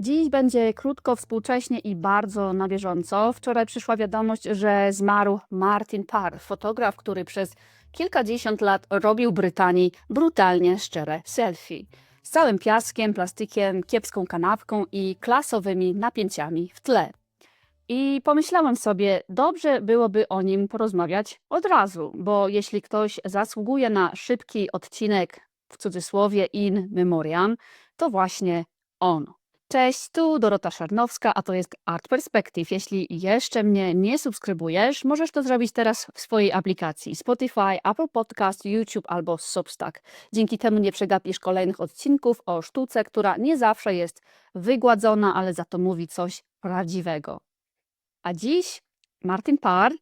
Dziś będzie krótko, współcześnie i bardzo na bieżąco. Wczoraj przyszła wiadomość, że zmarł Martin Parr, fotograf, który przez kilkadziesiąt lat robił Brytanii brutalnie szczere selfie. Z całym piaskiem, plastikiem, kiepską kanapką i klasowymi napięciami w tle. I pomyślałem sobie, dobrze byłoby o nim porozmawiać od razu, bo jeśli ktoś zasługuje na szybki odcinek, w cudzysłowie in memoriam, to właśnie on. Cześć, tu Dorota Szarnowska, a to jest Art Perspective. Jeśli jeszcze mnie nie subskrybujesz, możesz to zrobić teraz w swojej aplikacji Spotify, Apple Podcast, YouTube albo Substack. Dzięki temu nie przegapisz kolejnych odcinków o sztuce, która nie zawsze jest wygładzona, ale za to mówi coś prawdziwego. A dziś Martin Parr,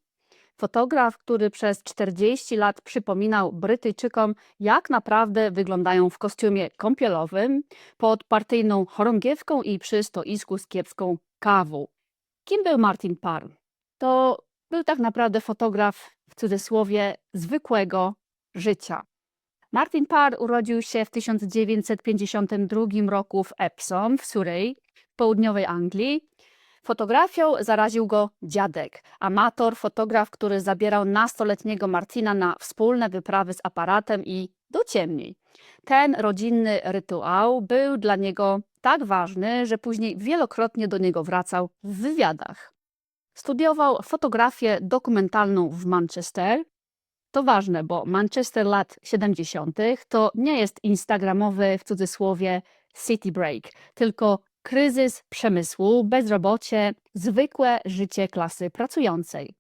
fotograf, który przez 40 lat przypominał Brytyjczykom, jak naprawdę wyglądają w kostiumie kąpielowym, pod partyjną chorągiewką i przy stoisku z kiepską kawą. Kim był Martin Parr? To był tak naprawdę fotograf, w cudzysłowie, zwykłego życia. Martin Parr urodził się w 1952 roku w Epsom w Surrey, w południowej Anglii. Fotografią zaraził go dziadek, amator, fotograf, który zabierał nastoletniego Martina na wspólne wyprawy z aparatem i do ciemniej. Ten rodzinny rytuał był dla niego tak ważny, że później wielokrotnie do niego wracał w wywiadach. Studiował fotografię dokumentalną w Manchester. To ważne, bo Manchester lat 70. to nie jest instagramowy w cudzysłowie city break, tylko kryzys przemysłu, bezrobocie, zwykłe życie klasy pracującej.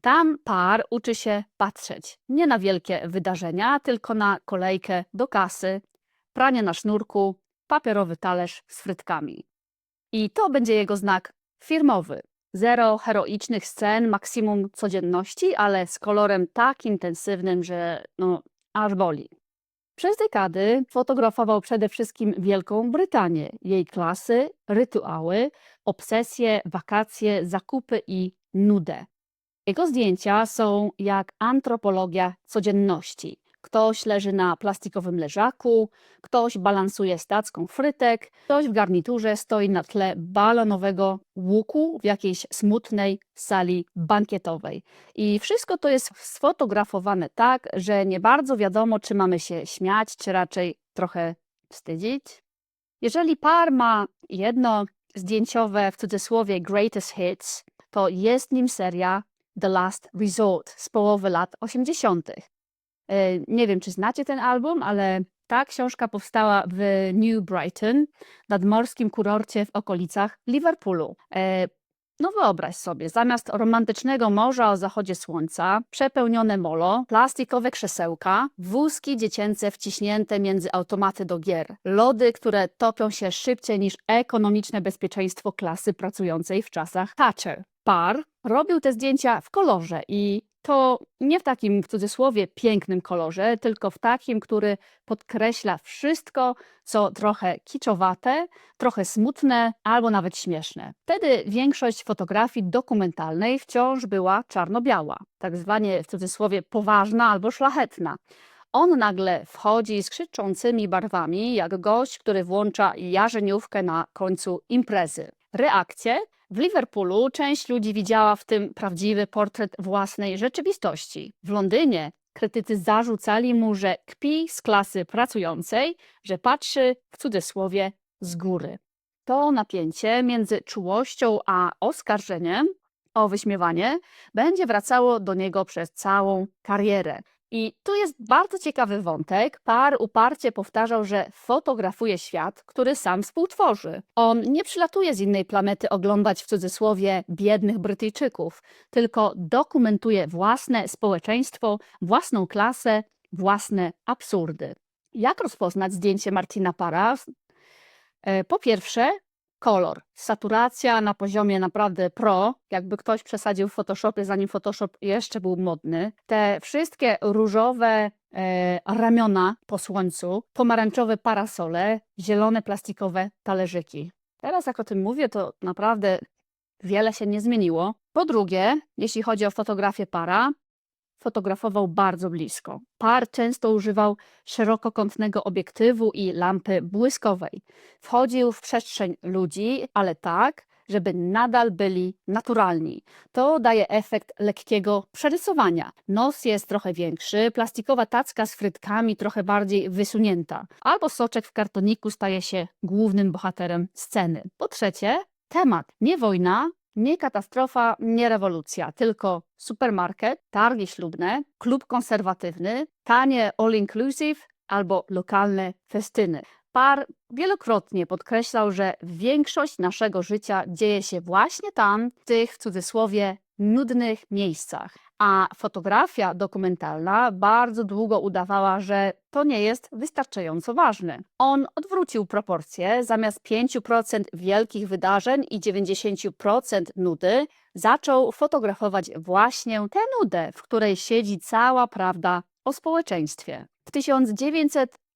Tam par uczy się patrzeć nie na wielkie wydarzenia, tylko na kolejkę do kasy, pranie na sznurku, papierowy talerz z frytkami. I to będzie jego znak firmowy. Zero heroicznych scen, maksimum codzienności, ale z kolorem tak intensywnym, że no, aż boli. Przez dekady fotografował przede wszystkim Wielką Brytanię, jej klasy, rytuały, obsesje, wakacje, zakupy i nudę. Jego zdjęcia są jak antropologia codzienności. Ktoś leży na plastikowym leżaku, ktoś balansuje stacką frytek, ktoś w garniturze stoi na tle balonowego łuku w jakiejś smutnej sali bankietowej. I wszystko to jest sfotografowane tak, że nie bardzo wiadomo, czy mamy się śmiać, czy raczej trochę wstydzić. Jeżeli par ma jedno zdjęciowe, w cudzysłowie, greatest hits, to jest nim seria The Last Resort z połowy lat 80. E, Nie wiem, czy znacie ten album, ale ta książka powstała w New Brighton, nadmorskim kurorcie w okolicach Liverpoolu. E, No wyobraź sobie, zamiast romantycznego morza o zachodzie słońca, przepełnione molo, plastikowe krzesełka, wózki dziecięce wciśnięte między automaty do gier, lody, które topią się szybciej niż ekonomiczne bezpieczeństwo klasy pracującej w czasach Thatcher. Par robił te zdjęcia w kolorze i to nie w takim w cudzysłowie pięknym kolorze, tylko w takim, który podkreśla wszystko, co trochę kiczowate, trochę smutne albo nawet śmieszne. Wtedy większość fotografii dokumentalnej wciąż była czarno-biała, tak zwanie w cudzysłowie poważna albo szlachetna. On nagle wchodzi z krzyczącymi barwami, jak gość, który włącza jarzeniówkę na końcu imprezy. Reakcje? W Liverpoolu część ludzi widziała w tym prawdziwy portret własnej rzeczywistości. W Londynie krytycy zarzucali mu, że kpi z klasy pracującej, że patrzy w cudzysłowie z góry. To napięcie między czułością a oskarżeniem o wyśmiewanie będzie wracało do niego przez całą karierę. I tu jest bardzo ciekawy wątek. Par uparcie powtarzał, że fotografuje świat, który sam współtworzy. On nie przylatuje z innej planety oglądać w cudzysłowie biednych Brytyjczyków, tylko dokumentuje własne społeczeństwo, własną klasę, własne absurdy. Jak rozpoznać zdjęcie Martina Para? E, Po pierwsze, kolor. Saturacja na poziomie naprawdę pro, jakby ktoś przesadził w Photoshopie, zanim Photoshop jeszcze był modny. Te wszystkie różowe e, ramiona po słońcu, pomarańczowe parasole, zielone plastikowe talerzyki. Teraz jak o tym mówię, to naprawdę wiele się nie zmieniło. Po drugie, jeśli chodzi o fotografię para, fotografował bardzo blisko. Par często używał szerokokątnego obiektywu i lampy błyskowej. Wchodził w przestrzeń ludzi, ale tak, żeby nadal byli naturalni. To daje efekt lekkiego przerysowania. Nos jest trochę większy, plastikowa tacka z frytkami trochę bardziej wysunięta, albo soczek w kartoniku staje się głównym bohaterem sceny. Po trzecie, temat. Nie wojna, nie katastrofa, nie rewolucja, tylko supermarket, targi ślubne, klub konserwatywny, tanie all-inclusive albo lokalne festyny. Par wielokrotnie podkreślał, że większość naszego życia dzieje się właśnie tam, w tych w cudzysłowie nudnych miejscach. A fotografia dokumentalna bardzo długo udawała, że to nie jest wystarczająco ważne. On odwrócił proporcje, zamiast 5% wielkich wydarzeń i 90% nudy, zaczął fotografować właśnie tę nudę, w której siedzi cała prawda o społeczeństwie. W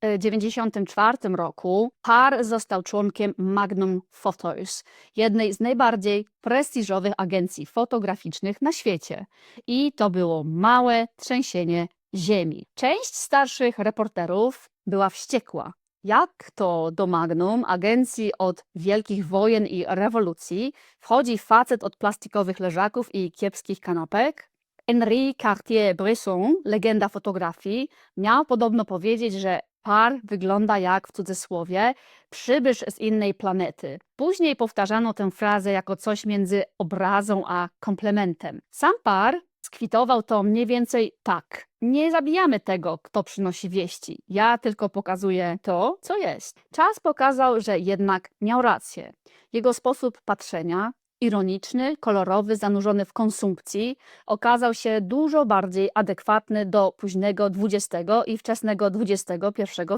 1994 roku Par został członkiem Magnum Photos, jednej z najbardziej prestiżowych agencji fotograficznych na świecie. I to było małe trzęsienie ziemi. Część starszych reporterów była wściekła. Jak to do Magnum, agencji od wielkich wojen i rewolucji, wchodzi facet od plastikowych leżaków i kiepskich kanapek? Henri Cartier-Bresson, legenda fotografii, miał podobno powiedzieć, że par wygląda jak w cudzysłowie przybysz z innej planety. Później powtarzano tę frazę jako coś między obrazą a komplementem. Sam par skwitował to mniej więcej tak. Nie zabijamy tego, kto przynosi wieści. Ja tylko pokazuję to, co jest. Czas pokazał, że jednak miał rację. Jego sposób patrzenia, ironiczny, kolorowy, zanurzony w konsumpcji, okazał się dużo bardziej adekwatny do późnego XX i wczesnego XXI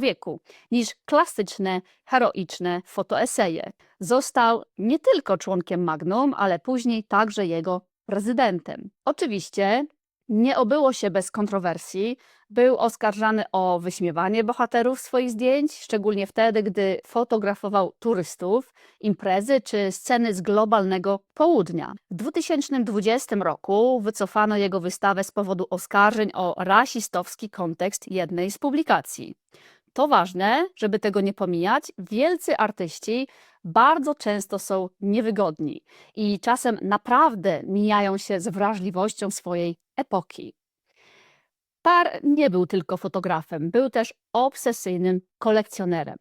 wieku niż klasyczne, heroiczne fotoeseje. Został nie tylko członkiem Magnum, ale później także jego prezydentem. Oczywiście nie obyło się bez kontrowersji. Był oskarżany o wyśmiewanie bohaterów swoich zdjęć, szczególnie wtedy, gdy fotografował turystów, imprezy czy sceny z globalnego południa. W 2020 roku wycofano jego wystawę z powodu oskarżeń o rasistowski kontekst jednej z publikacji. To ważne, żeby tego nie pomijać. Wielcy artyści bardzo często są niewygodni i czasem naprawdę mijają się z wrażliwością swojej epoki. Par nie był tylko fotografem, był też obsesyjnym kolekcjonerem.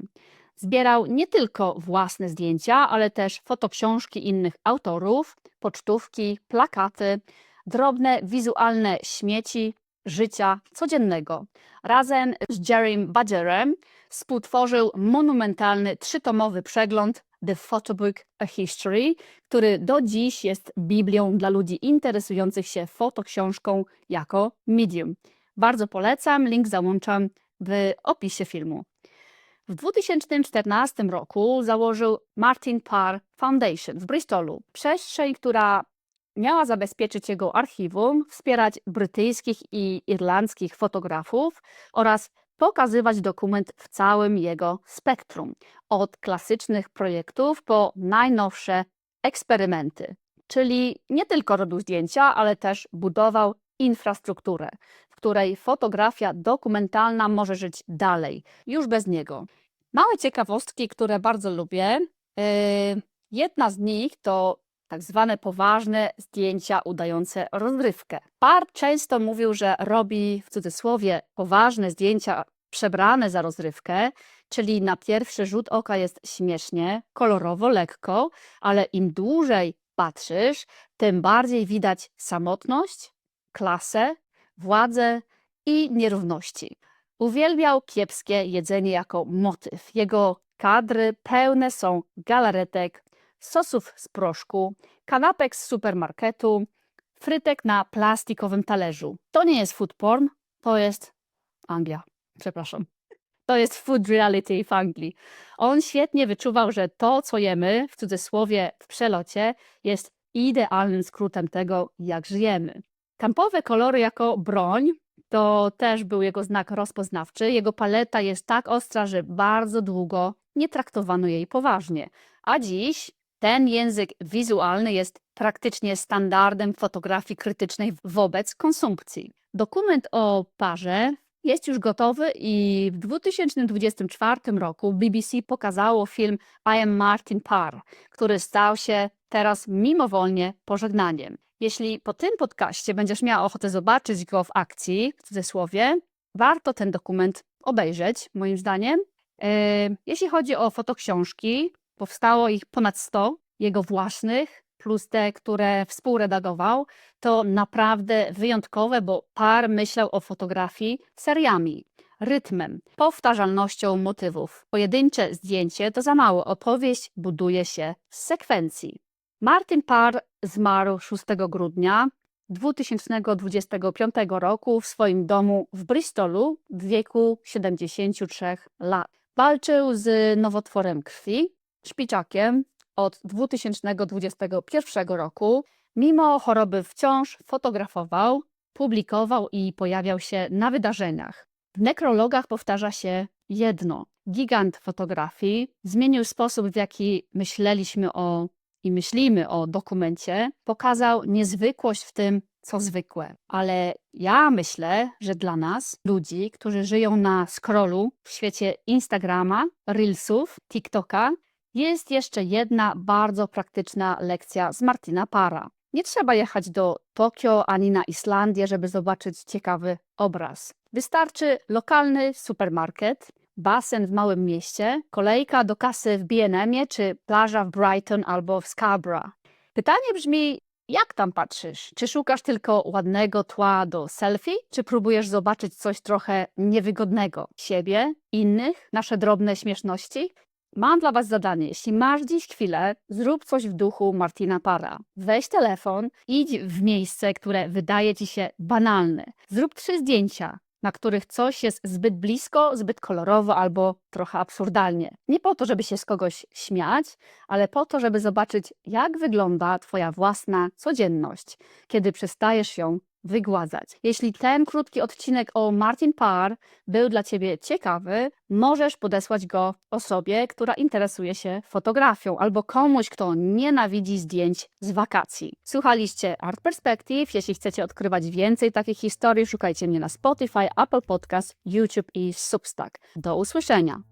Zbierał nie tylko własne zdjęcia, ale też fotoksiążki innych autorów, pocztówki, plakaty, drobne wizualne śmieci życia codziennego. Razem z Jerrym Badgerem współtworzył monumentalny trzytomowy przegląd The Photobook A History, który do dziś jest Biblią dla ludzi interesujących się fotoksiążką jako medium. Bardzo polecam, link załączam w opisie filmu. W 2014 roku założył Martin Parr Foundation w Bristolu, przestrzeń, która miała zabezpieczyć jego archiwum, wspierać brytyjskich i irlandzkich fotografów oraz pokazywać dokument w całym jego spektrum, od klasycznych projektów po najnowsze eksperymenty. Czyli nie tylko robił zdjęcia, ale też budował infrastrukturę, w której fotografia dokumentalna może żyć dalej, już bez niego. Małe ciekawostki, które bardzo lubię. Yy, jedna z nich to tak zwane poważne zdjęcia udające rozrywkę. Par często mówił, że robi w cudzysłowie poważne zdjęcia przebrane za rozrywkę, czyli na pierwszy rzut oka jest śmiesznie, kolorowo, lekko, ale im dłużej patrzysz, tym bardziej widać samotność, klasę, władzę i nierówności. Uwielbiał kiepskie jedzenie jako motyw. Jego kadry pełne są galaretek, sosów z proszku, kanapek z supermarketu, frytek na plastikowym talerzu. To nie jest food porn, to jest Anglia. Przepraszam. To jest food reality w Anglii. On świetnie wyczuwał, że to, co jemy, w cudzysłowie w przelocie, jest idealnym skrótem tego, jak żyjemy. Kampowe kolory jako broń to też był jego znak rozpoznawczy. Jego paleta jest tak ostra, że bardzo długo nie traktowano jej poważnie. A dziś ten język wizualny jest praktycznie standardem fotografii krytycznej wobec konsumpcji. Dokument o parze jest już gotowy i w 2024 roku BBC pokazało film I am Martin Parr, który stał się teraz mimowolnie pożegnaniem. Jeśli po tym podcaście będziesz miała ochotę zobaczyć go w akcji, w cudzysłowie, warto ten dokument obejrzeć, moim zdaniem. Yy, Jeśli chodzi o fotoksiążki, powstało ich ponad 100, jego własnych, plus te, które współredagował, to naprawdę wyjątkowe, bo par myślał o fotografii seriami, rytmem, powtarzalnością motywów. Pojedyncze zdjęcie to za mało, opowieść buduje się z sekwencji. Martin Parr zmarł 6 grudnia 2025 roku w swoim domu w Bristolu w wieku 73 lat. Walczył z nowotworem krwi, szpiczakiem od 2021 roku. Mimo choroby wciąż fotografował, publikował i pojawiał się na wydarzeniach. W nekrologach powtarza się jedno. Gigant fotografii zmienił sposób, w jaki myśleliśmy o i myślimy o dokumencie, pokazał niezwykłość w tym, co zwykłe. Ale ja myślę, że dla nas, ludzi, którzy żyją na scrollu w świecie Instagrama, Reelsów, TikToka, jest jeszcze jedna bardzo praktyczna lekcja z Martina Para. Nie trzeba jechać do Tokio ani na Islandię, żeby zobaczyć ciekawy obraz. Wystarczy lokalny supermarket, basen w małym mieście, kolejka do kasy w B&M czy plaża w Brighton albo w Scarborough. Pytanie brzmi, jak tam patrzysz? Czy szukasz tylko ładnego tła do selfie, czy próbujesz zobaczyć coś trochę niewygodnego? Siebie, innych, nasze drobne śmieszności? Mam dla Was zadanie. Jeśli masz dziś chwilę, zrób coś w duchu Martina Para. Weź telefon, idź w miejsce, które wydaje Ci się banalne. Zrób trzy zdjęcia, na których coś jest zbyt blisko, zbyt kolorowo albo trochę absurdalnie. Nie po to, żeby się z kogoś śmiać, ale po to, żeby zobaczyć, jak wygląda Twoja własna codzienność, kiedy przestajesz ją wygładzać. Jeśli ten krótki odcinek o Martin Parr był dla Ciebie ciekawy, możesz podesłać go osobie, która interesuje się fotografią, albo komuś, kto nienawidzi zdjęć z wakacji. Słuchaliście Art Perspective. Jeśli chcecie odkrywać więcej takich historii, szukajcie mnie na Spotify, Apple Podcast, YouTube i Substack. Do usłyszenia.